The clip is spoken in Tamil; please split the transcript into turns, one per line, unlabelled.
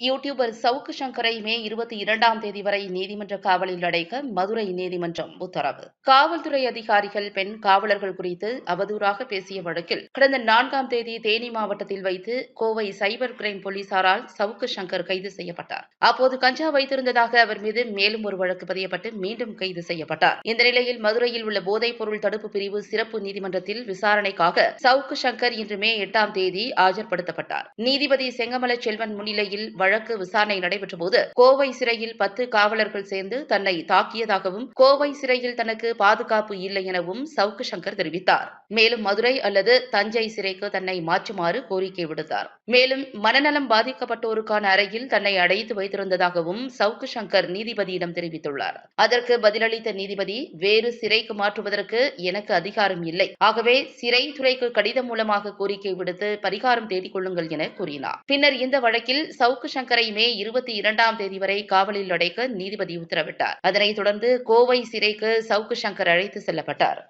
யூடியூபர் சவுக்கு சங்கரை மே இருபத்தி இரண்டாம் தேதி வரை நீதிமன்ற காவலில் அடைக்க மதுரை நீதிமன்றம் உத்தரவு. காவல்துறை அதிகாரிகள் பெண் காவலர்கள் குறித்து அவதூறாக பேசிய வழக்கில் கடந்த நான்காம் தேதி தேனி மாவட்டத்தில் வைத்து கோவை சைபர் கிரைம் போலீசாரால் சவுக்கு சங்கர் கைது செய்யப்பட்டார். அப்போது கஞ்சா வைத்திருந்ததாக அவர் மீது மேலும் ஒரு வழக்கு பதியப்பட்டு மீண்டும் கைது செய்யப்பட்டார். இந்த நிலையில் மதுரையில் உள்ள போதைப் பொருள் தடுப்பு பிரிவு சிறப்பு நீதிமன்றத்தில் விசாரணைக்காக சவுக்கு சங்கர் இன்று மே எட்டாம் தேதி ஆஜர்படுத்தப்பட்டார். நீதிபதி செங்கமல செல்வன் முன்னிலையில் வழக்கு விசாரணை நடைபெற்ற போது கோவை சிறையில் பத்து காவலர்கள் சேர்ந்து தன்னை தாக்கியதாகவும் கோவை சிறையில் தனக்கு பாதுகாப்பு இல்லை எனவும் சவுக்கு சங்கர் தெரிவித்தார். மேலும் மதுரை அல்லது தஞ்சை சிறைக்கு தன்னை மாற்றுமாறு கோரிக்கை விடுத்தார். மேலும் மனநலம் பாதிக்கப்பட்டோருக்கான அறையில் தன்னை அடைத்து வைத்திருந்ததாகவும் சவுக்கு சங்கர் நீதிபதியிடம் தெரிவித்துள்ளார். அதற்கு பதிலளித்த நீதிபதி வேறு சிறைக்கு மாற்றுவதற்கு எனக்கு அதிகாரம் இல்லை. ஆகவே சிறை துறைக்கு கடிதம் மூலமாக கோரிக்கை விடுத்து பரிகாரம் தேடிக் கொள்ளுங்கள் என கூறினார். பின்னர் இந்த வழக்கில் சவுக்கு சங்கரை மே இருபத்தி இரண்டாம் தேதி வரை காவலில் அடைக்க நீதிபதி உத்தரவிட்டார். அதனைத் தொடர்ந்து கோவை சிறைக்கு சவுக்கு சங்கர் அழைத்து செல்லப்பட்டார்.